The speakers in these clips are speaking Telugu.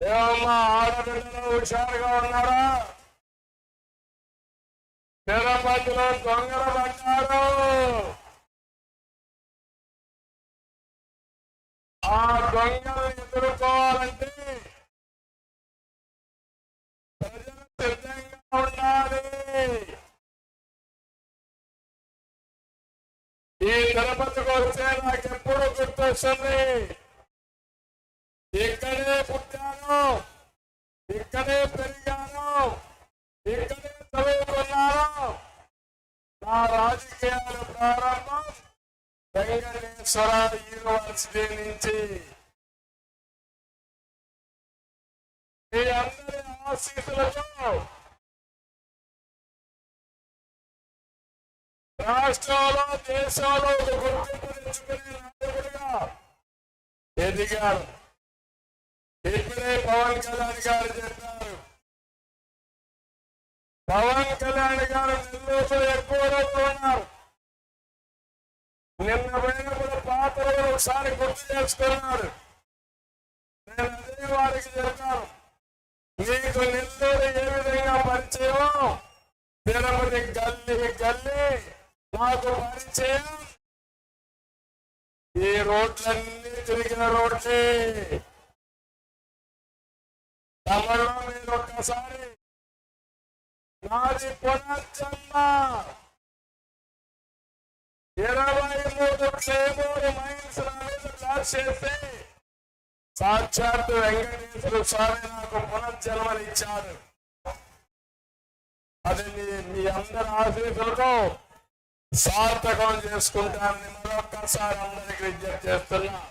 ఏమమ్మా ఆడపిల్లలు హుషారుగా ఉన్నారా? తిరుపతిలో దొంగలు పడ్డారు ఆ దొంగలు ఎదుర్కోవాలంటే ప్రజలు సిద్ధంగా ఉండాలి. ఈ తిరుపతికి వస్తే నాకు ఎప్పుడు గుర్తొస్తుంది. వెంకటేశ్వర యూనివర్సిటీ నుంచి మీ అందరి ఆశీస్సులతో రాష్ట్రాలు దేశాలు ఒక గుర్తింపు తెచ్చుకునే నాయకుడిగా ఎదిగారు. ఇప్పుడే పవన్ కళ్యాణ్ గారు చెప్పారు. పవన్ కళ్యాణ్ గారు నెల్లూరులో ఎక్కువ ఉన్నారు. నిన్న పోయినప్పుడు పాత ఒకసారి గుర్తు చేసుకున్నారు. నేను అదే వారికి చెప్పాను మీకు నెల్లూరు ఏ విధంగా పరిచయం? తిరుపతి గల్లి గల్లి నాకు పరిచయం. ఈ రోడ్లన్నీ తిరిగిన రోడ్లే. తమలో మీరు ఒక్కసారి. నాది పునర్జన్మ మూడు క్లేమూరు మైల్స్ చేస్తే సాక్షాత్ వెంకటేశ్వర స్వామి నాకు పునర్జన్మనిచ్చాడు అది మీ అందరి ఆశీస్సులతో సార్థకం చేసుకుంటానని మరొక్కసారి అందరికి విజ్ఞప్తి చేస్తున్నా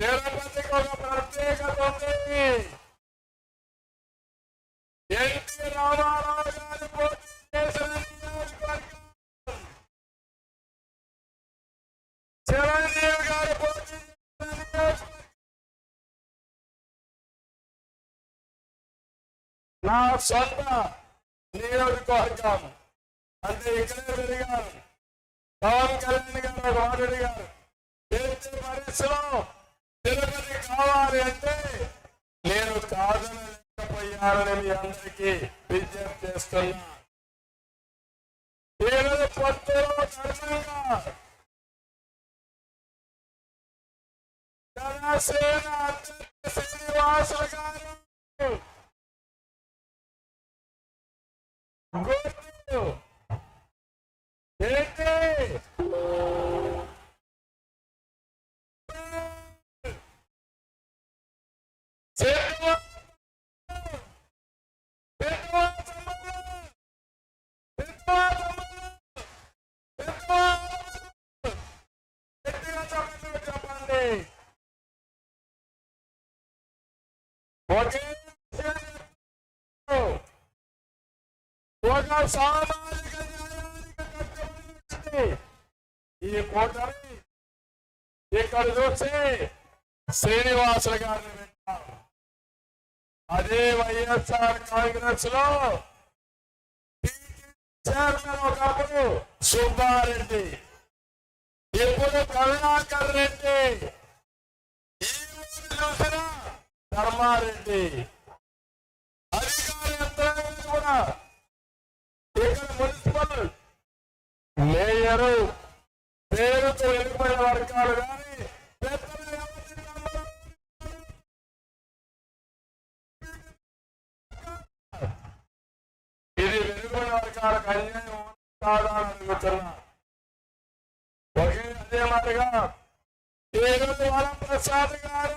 తిరుపతికి ఒక ప్రత్యేకత ఉంది ఎన్టీ రామారావు గారి పోటీ చేసిన చిరంజీవి గారు నా సొంత నియోజకవర్గం అంటే ఇక్కడే పెరిగాను పవన్ కళ్యాణ్ గారు ఒక మాట అడిగారు ఎట్టి పరిస్థితిలో తిరుపతి కావాలి అంటే నేను కాదనలేకపోయానని మీ అందరికీ విజ్ఞప్తి చేస్తున్నా. ఈరోజు పొత్తులో ధర్మంగా జనసేన అధ్యక్షుడు శ్రీనివాసులు గారు ఒక సామాజిక ఈ కూటమి ఇక్కడ చూసి శ్రీనివాసులు గారిని పెట్టారు అదే వైఎస్ఆర్ కాంగ్రెస్లో చైర్మన్ ఒకప్పుడు సుబ్బారెడ్డి. ఇప్పుడు కరుణాకర్ రెడ్డి. ధర్మారెడ్డి అధికార యంత్రాంగం కూడా ఇక్కడ మున్సిపల్ మేయరు పేరుతో వెనుకబడిన వర్గాలు కానీ ఇది వెనుకబడిన వర్గాలకు అన్యాయం కాదా అని అడుగుతున్నా ఒకే అదే మాటగా ఈరోజు వరప్రసాద్ గారు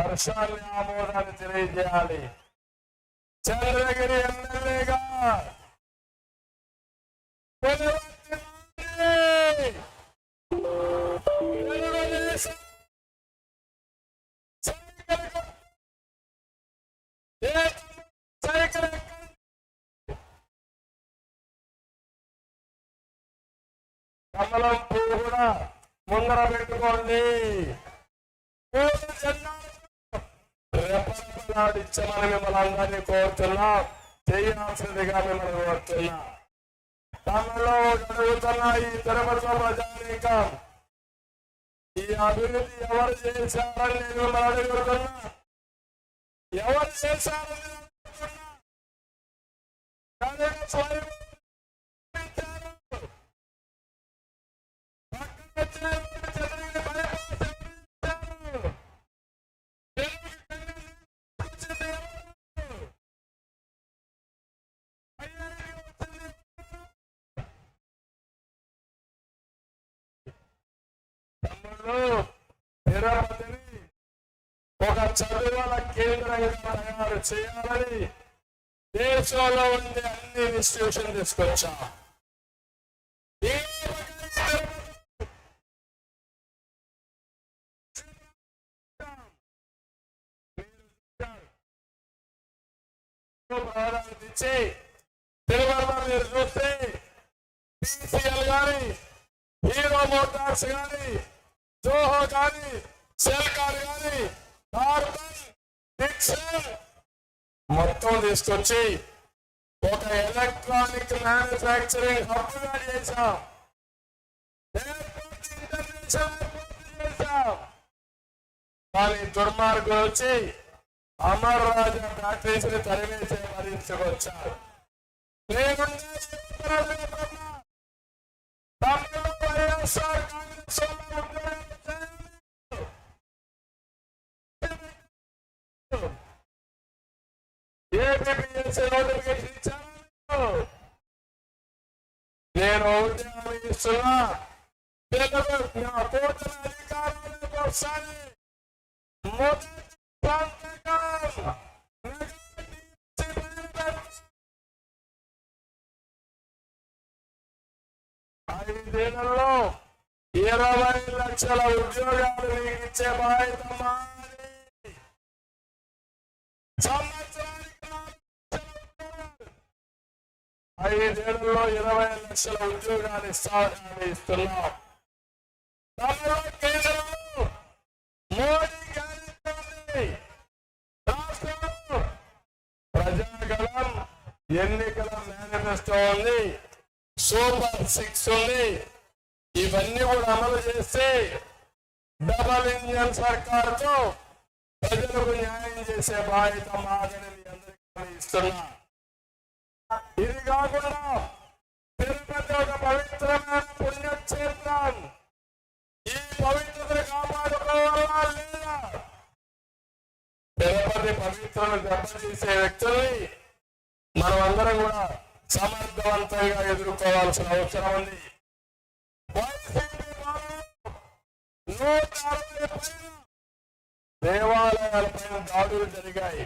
హర్షాన్ని ఆమోదాన్ని తెలియజేయాలి. చంద్రగిరి ఎమ్మెల్యేగా కమలం పువ్వు కూడా ముందర పెట్టుకోండి. పూజ చెన్నాడు జెండాలు రెపరెపలాడించమని మిమ్మల్ని అందరినీ కోరుతున్నా. చేయాల్సిందిగా మిమ్మల్ని కోరుతున్నా. తమలో జరుగుతున్న ఈ తిరుపతిలో ప్రజానీకం ఈ అభివృద్ధి ఎవరు చేశారని నేను మిమ్మల్ని అడుగుతున్నా. ఎవరు చేశారని నేను అడుగుతున్నా. చదువుల కేంద్రంగా తయారు చేయాలని దేశంలో ఉండే అన్ని ఇన్స్టిట్యూషన్ తీసుకొచ్చా. ఇచ్చి తిరుమల మీరు చూస్తే టీసీఎల్ గాని హీరో మోటార్స్ గాని జోహో గాని సెల్ కార్ గాని మొత్తం తీసుకొచ్చి ఒక ఎలక్ట్రానిక్ మ్యానుఫ్యాక్చరింగ్ హబ్గా చేశాం. కానీ దుర్మార్గులు వచ్చి అమర్ రాజా ఫ్యాక్టరీస్ని తరివేసి మరించుకొచ్చారు లేకుంటే నోటిఫికేషన్ ఇచ్చారు నేను ఒకటి ఇస్తున్నా తెలుగు నా పూర్తి మొదటి సంతకం ఐదేళ్ళలో ఇరవై లక్షల ఉద్యోగాలు మీకు ఇచ్చే బాధ్యత మాది. ఐదేళ్ళలో ఇరవై లక్షల ఉద్యోగాలు ఇస్తామని ఇస్తున్నాం దానిలో కేంద్రంలో మోడీ గారి ఉంది. రాష్ట్రంలో ప్రజాగళం ఎన్నికల మేనిఫెస్టో ఉంది సూపర్ సిక్స్ ఉంది ఇవన్నీ కూడా అమలు చేస్తే డబల్ ఇంజన్ సర్కార్తో ప్రజలకు న్యాయం చేసే బాధ్యత మాదని అందరికీ ఇస్తున్నా ఇది కాకుండా తిరుపతి ఒక పవిత్రమైన పుణ్యక్షేత్రం. ఈ పవిత్రతను కాపాడుకోవాలా లేదా? తిరుపతి పవిత్రను దెబ్బతీసే వ్యక్తుల్ని మనం అందరం కూడా సమర్థవంతంగా ఎదుర్కోవాల్సిన అవసరం ఉంది. పైన దేవాలయాలపైన దాడులు జరిగాయి.